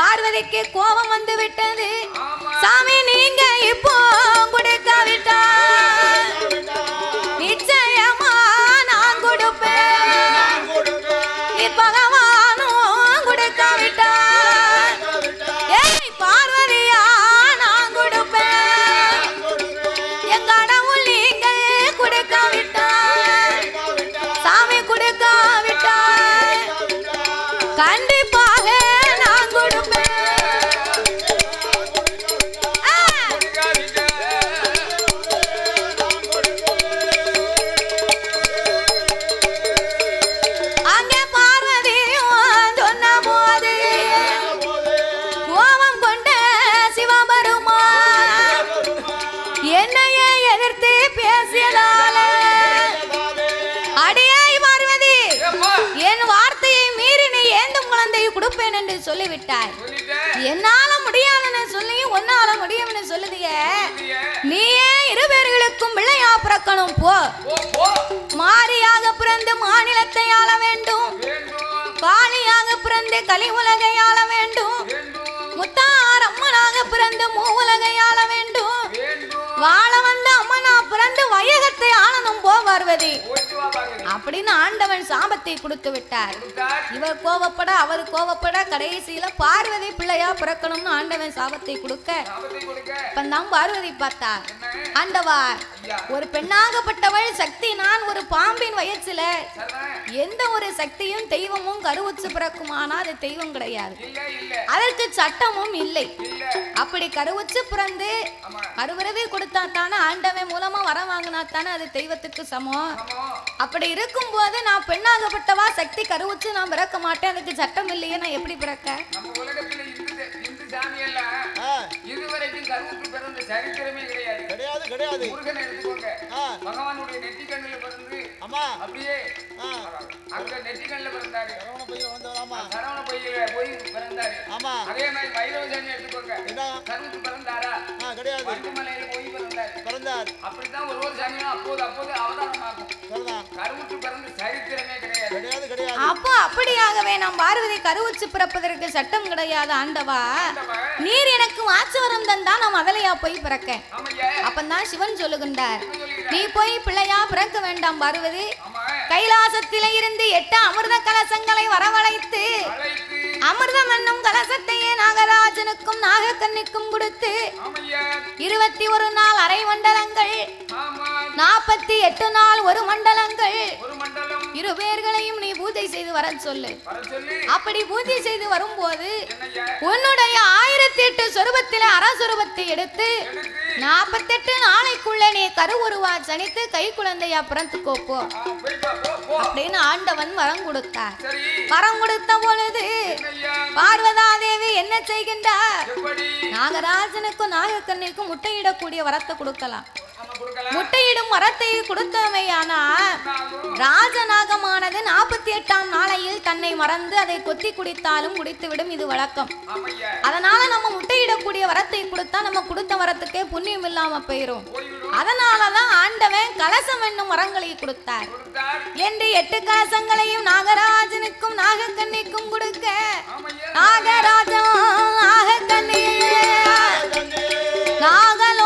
பார்வதிக்கு கோபம் வந்து விட்டது சாமி நீங்க இப்போ கொடுக்காவிட்டா சொல்லிவிட்டாய். என்னால முடியாதுன்னு சொல்லி உன்னால முடியும்னு சொல்லுதிய. நீயே இரு பேர்களுக்கும் பிள்ளையா பிறக்கணும் போ. மாரியாக பிறந்து மாநிலத்தை ஆள வேண்டும். காளியாக பிறந்து கலி உலகை ஆள வேண்டும். முத்தார் அம்மனாக பிறந்து மூ உலகை ஆள வேண்டும். வாழ வந்த பிறந்து வையகத்தை ஆளணும் போ பார்வதி போயிட்டு வா பாருங்க அப்படின்னு ஆண்டவன் சாபத்தை கொடுத்து விட்டார். இவர் கோவப்பட அவர் கோவப்பட கடைசியில பார்வதி பிள்ளையா பிறக்கணும்னு ஆண்டவன் சாபத்தை கொடுக்க இப்பந்தான் பார்வதி பார்த்தா என்ன? ஆண்டவா ஒரு பெண்ணாகப்பட்டவள் சக்தி நான் ஒரு பாம்பின் வயசுல எந்த ஒரு சக்தியும் தெய்வமும் கருவுச்சு பிறக்குமானா அது தெய்வம் கிடையாது. அதற்கு சட்டமும் இல்லை. அப்படி கருவுச்சு பிறந்து ஆமா. கருவிரவி கொடுத்தா தானே ஆண்டவன் மூலமா வர வாங்கினா தானே அது தெய்வத்துக்கு சமம்? ஆமா. அப்படி இருக்கும்போது நான் பெண்ணாகப்பட்டவா? சக்தி கருவுச்சு நான் பிறக்க மாட்டேன். அதுக்கு சட்டம் இல்லையே நான் எப்படி பிறக்க? இதுவரைக்கும் கருவுக்கு பிறந்த சரித்திரமே கிடையாது. கிடையாது கிடையாது. முருகனை எடுத்துக்கோங்க. ஆ, பகவானுடைய நெற்றி கண்ணுல பிறந்து ஆமா. அப்படியே அங்க நெற்றி கண்ணுல பிறந்தாரு. சரவண பையில வந்தவர் ஆமா சரவண பையில போய் பிறந்தாரு. ஆமா. அதே மாதிரி வைரவசாமி எடுத்துக்கோங்க. என்ன? கருவுக்கு பிறந்தாரா? ஆ கிடையாது. போய் பிறந்தாரு பிறந்தார் அப்படித்தான் ஒரு ஒரு சாமியும் அப்போது அப்போது அவதாரம் ஆகும். சரிதான் கருவுக்கு பிறந்த சரித்திரமே கிடையாது. கிடையாது கிடையாது. அப்போ அப்படியாகவே நாம் பார்வதி கருவுச்சு பிறப்பதற்கு சட்டம் கிடையாது ஆண்டவா. நீர் எனக்கு வாச்சவரம் தந்தா நான் முதலையா போய் பிறக்கேன் ஆமையா. அப்பந்தான் சிவன் சொல்லுகின்றார்? நீ போய் பிள்ளையா பிறக்க வேண்டாம் பார்வதி. கைலாசத்திலே இருந்து எட்டு அமிர்த கலசங்களை வரவழைத்து அழைத்து அமிர்தம் என்னும் கலசத்தையே நாகராஜனுக்கும் நாகக்கண்ணிக்கும் கொடுத்து இருபத்தி ஒரு நாள் அரை மண்டலங்கள் நாற்பத்தி எட்டு நாள் ஒரு மண்டலங்கள் இரு பேர்களையும் நீ பூஜை செய்து வர சொல்லு. அப்படி பூஜை செய்து வரும்போது உன்னுடைய ஆயிரத்தி எட்டு சொருபத்தில அரசுருபத்தை எடுத்து நாற்பத்தெட்டு நாளைக்குள்ள நீ கருவுருவா சனித்து கை குழந்தையா பிறந்துக்கோ போ. அப்படின்னு ஆண்டவன் வரம் கொடுத்தார். வரம் கொடுத்த பொழுது என்னய்யா? பார்வதாதேவி என்ன செய்கின்றார்? நாகராஜனுக்கும் நாகக்கண்ணிக்கும் முட்டையிடக்கூடிய வரத்தை கொடுக்கலாம். முட்டையிடும் வரத்தை கொடுத்தவையானா ராஜநாகமானது நாற்பத்தி எட்டாம் நாளையில் தன்னை மறந்து அதை கொத்தி குடித்தாலும் குடித்துவிடும் இது வழக்கம். அதனால நம்ம முட்டையிடக்கூடிய வரத்தை கொடுத்தா நம்ம கொடுத்த வரத்துக்கே புண்ணியம் இல்லாம போயிரும். அதனாலதான் ஆண்டவன் கலசம் என்னும் வரங்களை கொடுத்தார். என்று எட்டு கலசங்களையும் நாகராஜனுக்கும் நாகக்கண்ணிக்கும் கொடுக்க நாகராஜா நாகக்கண்ணி. நாகலோக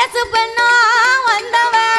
பேசு பெண்ணா வந்தவன்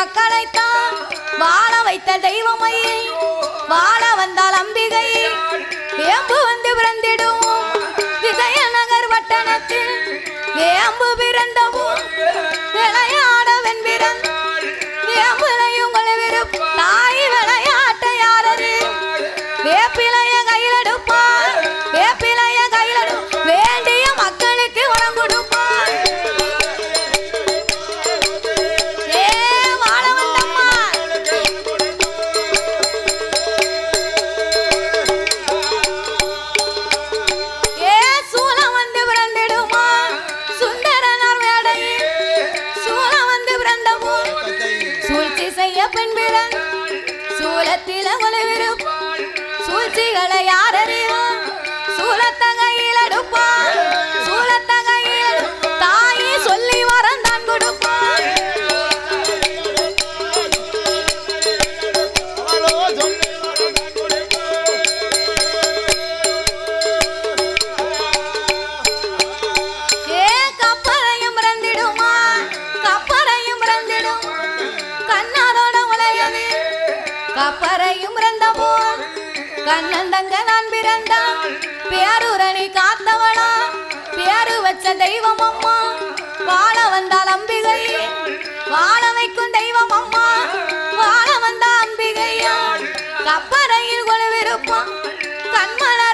கக்களைத்தான் வாழ வைத்த தெய்வமை வாழ வந்தால் அம்பிகை. எம்பு வந்து பிறந்திடும். விஜயநகர் வட்டணத்தில் தெய்வம் அம்மா வாழ வந்தால் அம்பிகை. வாழ வைக்கும் தெய்வம் அம்மா வாழ வந்த அம்பிகையா. கப்பறையில் கொழுவிருப்பான் கண்மலை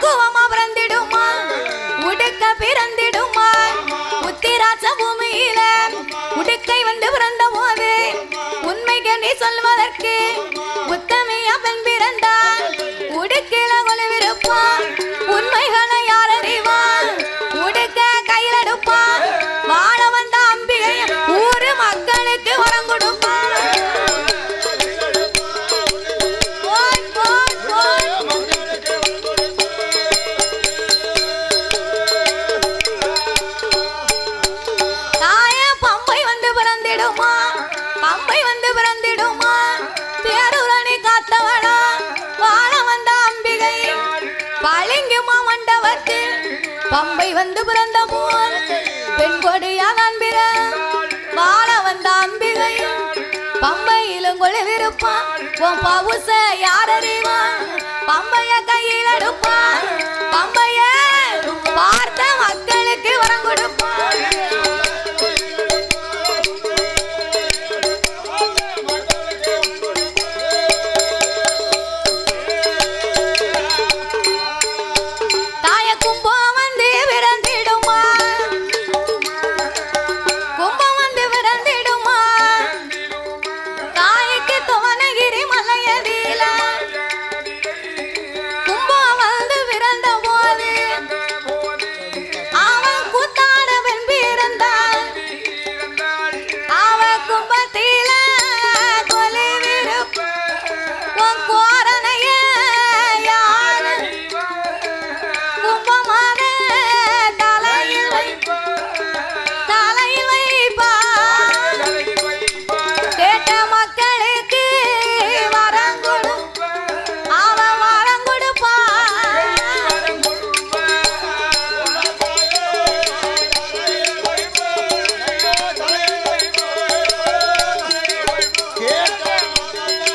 பக்குவமா பிறந்திடுமா? உடுக்க பிறந்திடுமா? உத்திராச பூமியில உடுக்கை வந்து பிறந்த போது உண்மை கேண்டி சொல்வதற்கு உத்தமையா பெண் பிறந்தான் உடுக்கில கொலுவிருப்பான் உண்மைகளை யார் அறிவான்? உடுக்க கையில் எடுப்பான் வாழ வந்த அம்பிகை ஊரு மக்களுக்கு வரம் கொடுப்பான் பம்பை வந்து பிறந்த போல் பெண் கொடியா காண்பிற வாழ வந்த அம்பிகை பம்பையிலும் கொழுவிருப்பான். உன் பவுச யார் அறிவான்? பம்பைய கையில் எடுப்பான்.